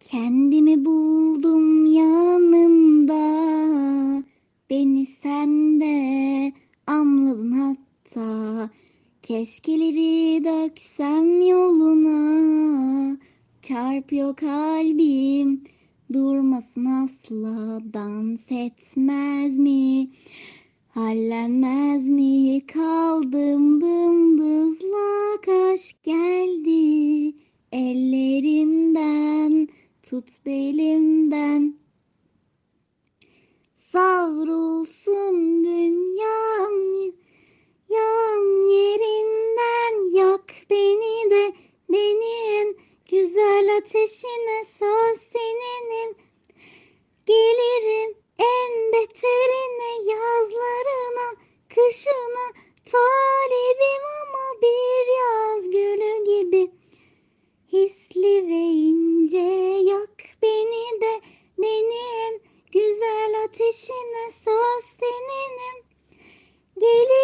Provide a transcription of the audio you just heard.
Kendimi buldum yanımda. Beni sen de anladın hatta. Keşkeleri döksem yoluna. Çarpıyor kalbim Durmasın asla. Dans etmez mi? Hallenmez mi? Kaldım dımdızlak aşk geldi. Ellerinden Tut belimden. Savrulsun dünyam Yan yerinden. Yak beni de Beni en güzel ateşine söz seninim. Gelirim en beterine yazlarına Kışına ateşine söz seninim Gelirim